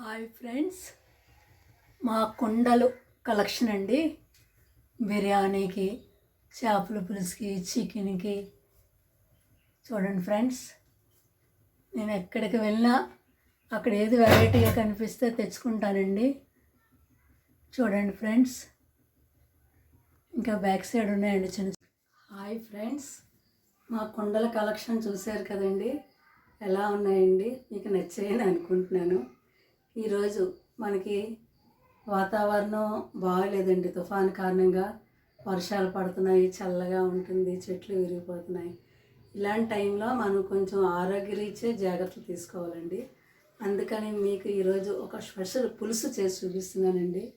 Hi friends. మా కుండలు collection అండి. బిర్యానీకి చేపల పులుసుకి చికెన్కి. చూడండి ఫ్రెండ్స్ నేను ఎక్కడికి వెళ్ళినా అక్కడ ఏది వెరైటీగా కనిపిస్తే తెచ్చుకుంటానండి. చూడండి ఫ్రెండ్స్ ఇంకా బ్యాక్ సైడ్ ఉన్నాయండి చిన్న హాయ్ ఫ్రెండ్స్ మా కుండల కలెక్షన్ చూశారు కదండి. ఎలా ఉన్నాయండి? మీకు నచ్చాయని అనుకుంటున్నాను. ఈరోజు మనకి వాతావరణం బాగాలేదండి. తుఫాన్ కారణంగా వర్షాలు పడుతున్నాయి చల్లగా ఉంటుంది చెట్లు విరిగిపోతున్నాయి. ఇలాంటి టైంలో మనం కొంచెం ఆరోగ్యరీత్యా జాగ్రత్తలు తీసుకోవాలండి. అందుకని మీకు ఈరోజు ఒక స్పెషల్ పులుసు చేసి చూపిస్తున్నానండి.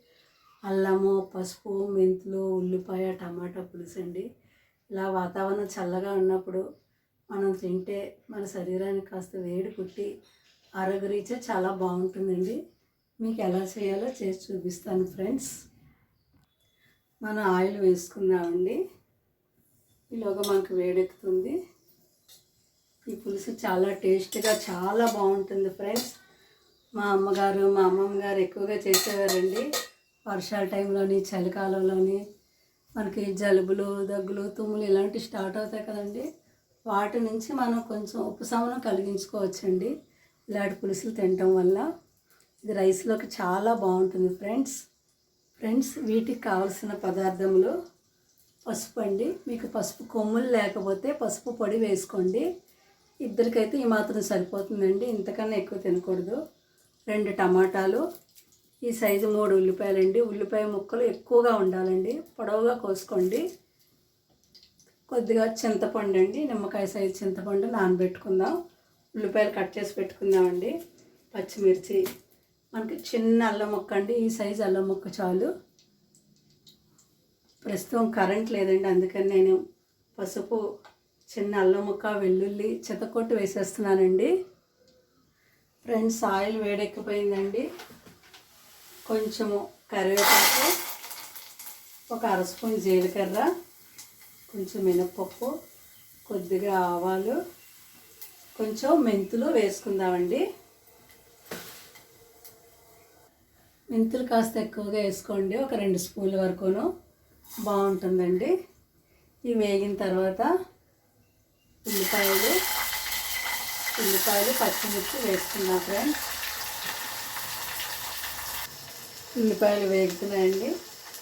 అల్లము పసుపు మెంతులు ఉల్లిపాయ టమాటా పులుసు అండి ఇలా వాతావరణం చల్లగా ఉన్నప్పుడు మనం తింటే మన శరీరానికి కాస్త వేడి పుట్టి ఆరోగ్యరీత్యా చాలా బాగుంటుందండి. మీకు ఎలా చేయాలో చేసి చూపిస్తాను ఫ్రెండ్స్. మనం ఆయిల్ వేసుకుందామండి. ఈలోగా మనకు వేడెక్కుతుంది. ఈ పులుసు చాలా టేస్ట్గా చాలా బాగుంటుంది ఫ్రెండ్స్. మా అమ్మగారు మా అమ్మమ్మ గారు ఎక్కువగా చేసేవారండి. వర్షాల టైంలోని చలికాలంలోని మనకి జలుబులు దగ్గులు తుమ్ములు ఇలాంటివి స్టార్ట్ అవుతాయి కదండి. వాటి నుంచి మనం కొంచెం ఉపశమనం కలిగించుకోవచ్చండి. ఇలాంటి పులుసులు తినటం వల్ల ఇది రైస్లోకి చాలా బాగుంటుంది ఫ్రెండ్స్. ఫ్రెండ్స్ వీటికి కావలసిన పదార్థములు పసుపు అండి. మీకు పసుపు కొమ్ములు లేకపోతే పసుపు పొడి వేసుకోండి. ఇద్దరికైతే ఈ మాత్రం సరిపోతుందండి. ఇంతకన్నా ఎక్కువ తినకూడదు. రెండు టమాటాలు ఈ సైజు మూడు ఉల్లిపాయలండి. ఉల్లిపాయ ముక్కలు ఎక్కువగా ఉండాలండి. పొడవుగా కోసుకోండి. కొద్దిగా చింతపండు అండి నిమ్మకాయ సైజు చింతపండు నానబెట్టుకుందాం. ఉల్లిపాయలు కట్ చేసి పెట్టుకుందామండి. పచ్చిమిర్చి. మనకి చిన్న అల్లం ముక్క అండి. ఈ సైజు అల్లం ముక్క చాలు. ప్రస్తుతం కరెంట్ లేదండి. అందుకని నేను పసుపు చిన్న అల్లం ముక్క వెల్లుల్లి చెతకొట్టు వేసేస్తున్నానండి. ఫ్రెండ్స్ ఆయిల్ వేడెక్కిపోయిందండి. కొంచెము కరివేపాకు ఒక అర స్పూన్ జీలకర్ర కొంచెం మినప్పప్పు కొద్దిగా ఆవాలు కొంచెం మెంతులు వేసుకుందామండి. మెంతులు కాస్త ఎక్కువగా వేసుకోండి. ఒక రెండు స్పూన్ల వరకును. బాగుంటుందండి. ఇవి వేగిన తర్వాత ఉల్లిపాయలు ఉల్లిపాయలు పచ్చిమిర్చి వేసుకున్నా ఫ్రెండ్స్. ఉల్లిపాయలు వేగుతున్నాయండి.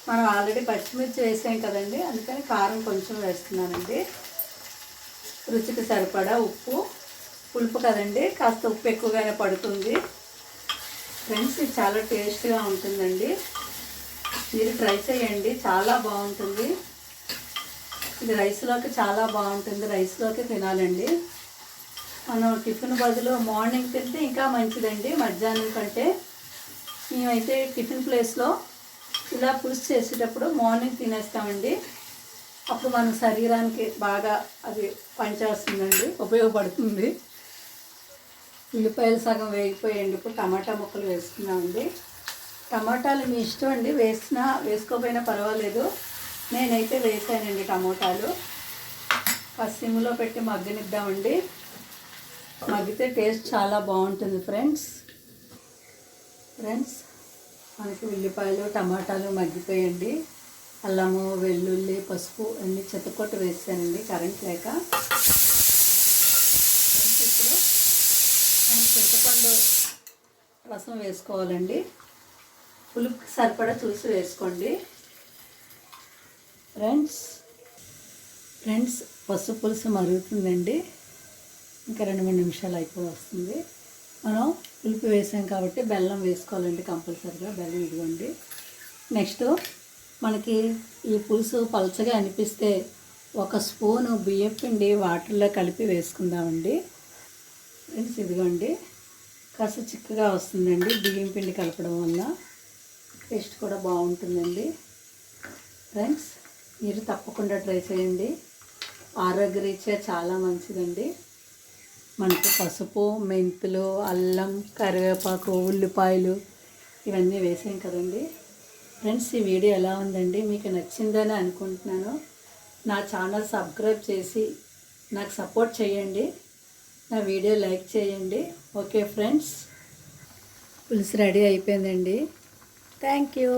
మనం ఆల్రెడీ పచ్చిమిర్చి వేసాం కదండి. అందుకని కారం కొంచెం వేస్తున్నానండి. రుచికి సరిపడా ఉప్పు. పులుపు కదండి కాస్త ఉప్పు ఎక్కువగానే పడుతుంది. ఫ్రెండ్స్ ఇది చాలా టేస్ట్గా ఉంటుందండి. మీరు ట్రై చేయండి చాలా బాగుంటుంది. ఇది రైస్లోకి చాలా బాగుంటుంది రైస్లోకి తినాలండి. మనం టిఫిన్ బదులు మార్నింగ్ తింటే ఇంకా మంచిదండి మధ్యాహ్నం కంటే. మేమైతే టిఫిన్ ప్లేస్లో ఇలా పులుసు చేసేటప్పుడు మార్నింగ్ తినేస్తామండి. అప్పుడు మన శరీరానికి బాగా అది పనిచేస్తుందండి ఉపయోగపడుతుంది. ఉల్లిపాయలు సగం వేగిపోయండి ఇప్పుడు టమాటా ముక్కలు వేసుకున్నామండి టమాటాలు మీ ఇష్టం అండి. వేసినా వేసుకోకపోయినా పర్వాలేదు. నేనైతే వేసానండి టమోటాలు. పసిములో పెట్టి మగ్గనిద్దామండి. మగ్గితే టేస్ట్ చాలా బాగుంటుంది ఫ్రెండ్స్. ఫ్రెండ్స్ మనకి ఉల్లిపాయలు టమాటాలు మగ్గిపోయండి. అల్లము వెల్లుల్లి పసుపు అన్ని చెత్తకొట్టు వేసానండి. కరెంట్ లేక ఇప్పుడు మనం చింతపండు రసం వేసుకోవాలండి. పులుపు సరిపడా చూసి వేసుకోండి. ఫ్రెండ్స్ ఫ్రెండ్స్ పసుపు పులుసు మరుగుతుందండి. ఇంకా రెండు మూడు నిమిషాలు అయిపోయి వస్తుంది మనం పులుపు వేసాం కాబట్టి బెల్లం వేసుకోవాలండి కంపల్సరీగా బెల్లం ఇదిగోండి. నెక్స్ట్ మనకి ఈ పులుసు పలచగా అనిపిస్తే ఒక స్పూను బియ్యం పిండి వాటర్లో కలిపి వేసుకుందామండి. ఫ్రెండ్స్ ఇదిగోండి. కాస్త చిక్కగా వస్తుందండి. బియ్యం పిండి కలపడం వల్ల టేస్ట్ కూడా బాగుంటుందండి. ఫ్రెండ్స్ మీరు తప్పకుండా ట్రై చేయండి. ఆరోగ్యరీత్యా చాలా మంచిదండి. మనకు పసుపు మెంతులు అల్లం కరివేపాకు ఉల్లిపాయలు ఇవన్నీ వేసాం కదండి. ఫ్రెండ్స్ ఈ వీడియో ఎలా ఉందండి? మీకు నచ్చిందని అనుకుంటున్నాను. నా ఛానల్ సబ్స్క్రైబ్ చేసి నాకు సపోర్ట్ చేయండి. నా వీడియో లైక్ చేయండి. Okay friends? పులుసు రెడీ అయిపోయిందండి. Thank you.